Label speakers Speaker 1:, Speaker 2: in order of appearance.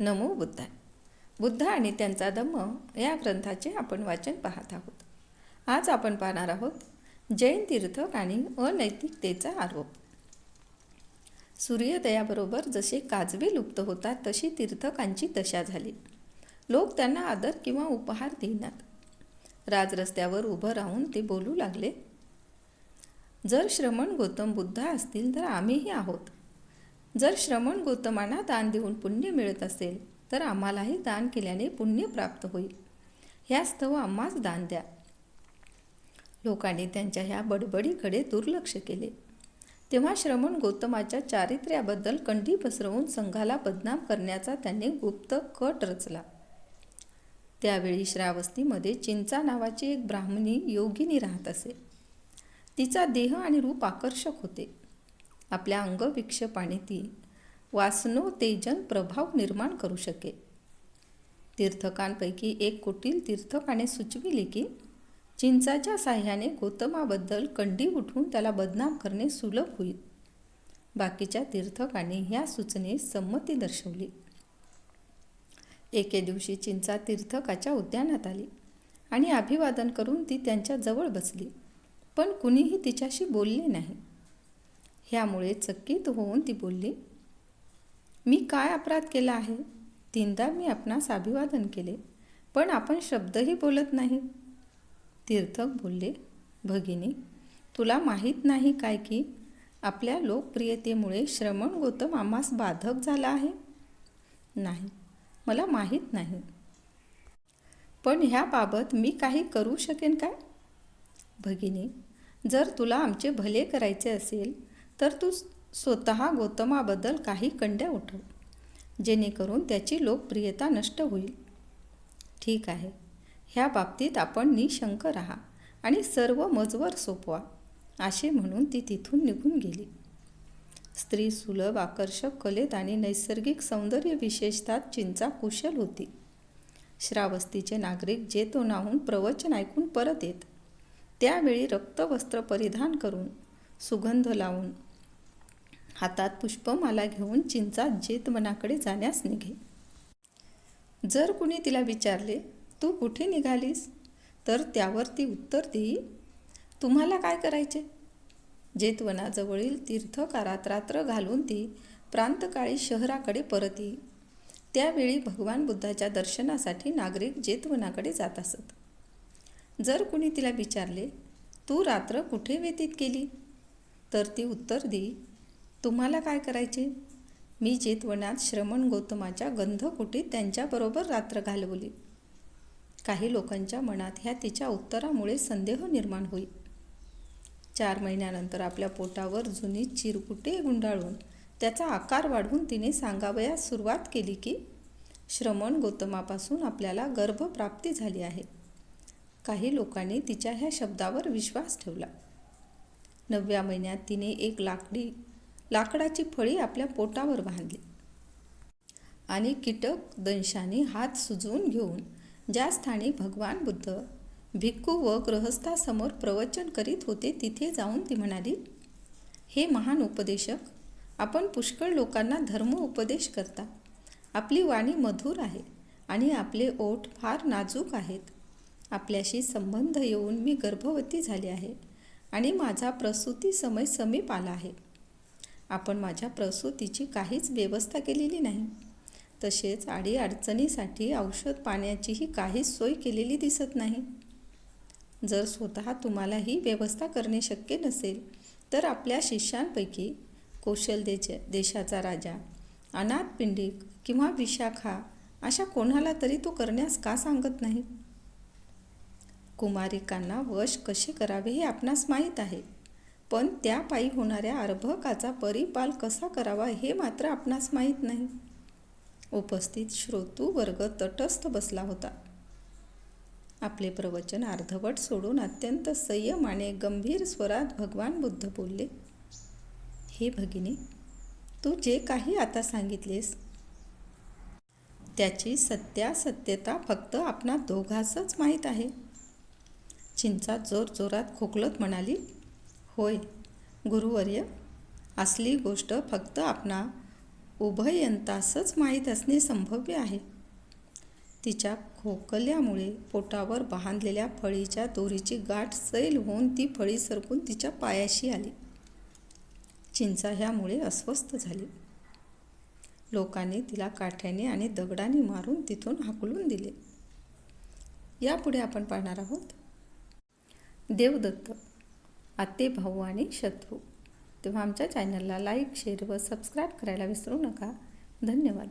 Speaker 1: नमो बुद्धाय बुद्ध आणि त्यांचा धम्म या ग्रंथाचे आपण वाचन पाहत आहोत. आज आपण पाहणार आहोत जैन तीर्थक आणि अनैतिकतेचा आरोप. सूर्योदयाबरोबर जसे काजवे लुप्त होतात तशी तीर्थकांची दशा झाली. लोक त्यांना आदर किंवा उपहार देईनात. राजरस्त्यावर उभं राहून ते बोलू लागले जर श्रमण गौतम बुद्ध असतील तर आम्हीही आहोत. जर श्रमण गौतमांना दान देऊन पुण्य मिळत असेल तर आम्हालाही दान केल्याने पुण्य प्राप्त होईल. ह्यास्तव आम्हाच दान द्या. लोकांनी त्यांच्या ह्या बडबडीकडे दुर्लक्ष केले. तेव्हा श्रमण गौतमाच्या चारित्र्याबद्दल कंठी पसरवून संघाला बदनाम करण्याचा त्यांनी गुप्त कट रचला. त्यावेळी श्रावस्तीमध्ये चिंचा नावाची एक ब्राह्मणी योगिनी राहत असे. तिचा देह आणि रूप आकर्षक होते. आपल्या अंगविक्षेपाने ती वासनो तेजन प्रभाव निर्माण करू शके तीर्थकांपैकी एक कुटील तीर्थकाने सुचविले की चिंचाच्या साह्याने गौतमाबद्दल कंडी उठवून त्याला बदनाम करणे सुलभ होईल. बाकीच्या तीर्थकांनी ह्या सूचनेस संमती दर्शवली. एके दिवशी चिंचा तीर्थकाच्या उद्यानात आली आणि अभिवादन करून ती त्यांच्या जवळ बसली पण कुणीही तिच्याशी बोलले नाही. ह्यामुळे चकित होऊन ती बोलली मी काय अपराध केला आहे? तीनदा मी आपणास अभिवादन केले पण आपण शब्दही बोलत नाही. तीर्थक बोलले भगिनी तुला माहीत नाही काय की आपल्या लोकप्रियतेमुळे श्रमण गौतम आम्हास बाधक झाला आहे? नाही मला माहीत नाही. पण ह्याबाबत मी काही करू शकेन काय? भगिनी जर तुला आमचे भले करायचे असेल तर तू स्वतः गौतमाबद्दल काही कंड्या उठव जेणेकरून त्याची लोकप्रियता नष्ट होईल. ठीक आहे. ह्या बाबतीत आपण निशंक राहा आणि सर्व मजवर सोपवा असे म्हणून ती तिथून निघून गेली. स्त्री सुलभ आकर्षक कलेत आणि नैसर्गिक सौंदर्य विशेषतात चिंचा कुशल होती. श्रावस्तीचे नागरिक जे तो नाहून प्रवचन ऐकून परत येत त्यावेळी रक्तवस्त्र परिधान करून सुगंध लावून हातात पुष्पमाला घेऊन चिंचा जेतवनाकडे जाण्यास निघे. जर कुणी तिला विचारले तू कुठे निघालीस? तर त्यावर ती उत्तर देई तुम्हाला काय करायचे? जेतवनाजवळील तीर्थकारात रात्र घालून ती प्रांतकाळी शहराकडे परत. येई त्यावेळी भगवान बुद्धाच्या दर्शनासाठी नागरिक जेतवनाकडे जात असत. जर कुणी तिला विचारले तू रात्र कुठे व्यतीत केली? तर ती उत्तर देई तुम्हाला काय करायचे? मी चितवनात श्रमण गौतमाच्या गंधकुटीत त्यांच्याबरोबर रात्र घालवली. काही लोकांच्या मनात ह्या तिच्या उत्तरामुळे संदेह निर्माण होईल. चार महिन्यानंतर आपल्या पोटावर जुनी चिरकुटे गुंडाळून त्याचा आकार वाढवून तिने सांगावयास सुरुवात केली की श्रमण गौतमापासून आपल्याला गर्भप्राप्ती झाली आहे. काही लोकांनी तिच्या ह्या शब्दावर विश्वास ठेवला. नवव्या महिन्यात तिने एक लाकडी लाकडाची फळी आपल्या पोटावर बांधली. आणि कीटक दंशाने हात सुजवून घेऊन ज्या स्थानी भगवान बुद्ध भिक्खू व गृहस्थासमोर प्रवचन करीत होते तिथे जाऊन ती म्हणाली हे महान उपदेशक आपण पुष्कळ लोकांना धर्म उपदेश करता. आपली वाणी मधुर आहे आणि आपले ओठ फार नाजूक आहेत. आपल्याशी संबंध येऊन मी गर्भवती झाली आहे आणि माझा प्रसूती समय समीप आला आहे. आपण माझ्या प्रसूतीची काहीच व्यवस्था केलेली नाही. तसेच आडी अडचणीसाठी औषध पाण्याचीही काहीच सोय केलेली दिसत नाही. जर स्वतः तुम्हाला ही व्यवस्था करणे शक्य नसेल तर आपल्या शिष्यांपैकी कौशल देश देशाचा राजा अनाथ पिंडिक किंवा विशाखा अशा कोणाला तरी तो करण्यास का सांगत नाही? कुमारिकांना वश कसे करावे हे आपणास माहीत आहे. पण त्यापायी होणाऱ्या अर्भकाचा परिपाल कसा करावा हे मात्र आपणास माहीत नाही. उपस्थित श्रोतू वर्ग तटस्थ बसला होता. आपले प्रवचन अर्धवट सोडून अत्यंत संयमाने गंभीर स्वरात भगवान बुद्ध बोलले हे भगिनी तू जे काही आता सांगितलेस त्याची सत्यासत्यता फक्त आपणा दोघासच माहीत आहे. चिंचा जोर जोरात खोकलत म्हणाली होय. गुरुवर्य असली गोष्ट फक्त आपणा उभयंतासच माहीत असणे संभव्य आहे. तिच्या खोकल्यामुळे पोटावर बांधलेल्या फळीच्या दोरीची गाठ सैल होऊन ती फळी सरकून तिच्या पायाशी आली. चिंचा ह्यामुळे अस्वस्थ झाली. लोकांनी तिला काठ्याने आणि दगडाने मारून तिथून हाकलून दिले. यापुढे आपण पाहणार आहोत. देवदत्त आते भाऊ आणि शत्रू. तेव्हा आमच्या चॅनलला लाईक शेअर व सबस्क्राईब करायला विसरू नका. धन्यवाद.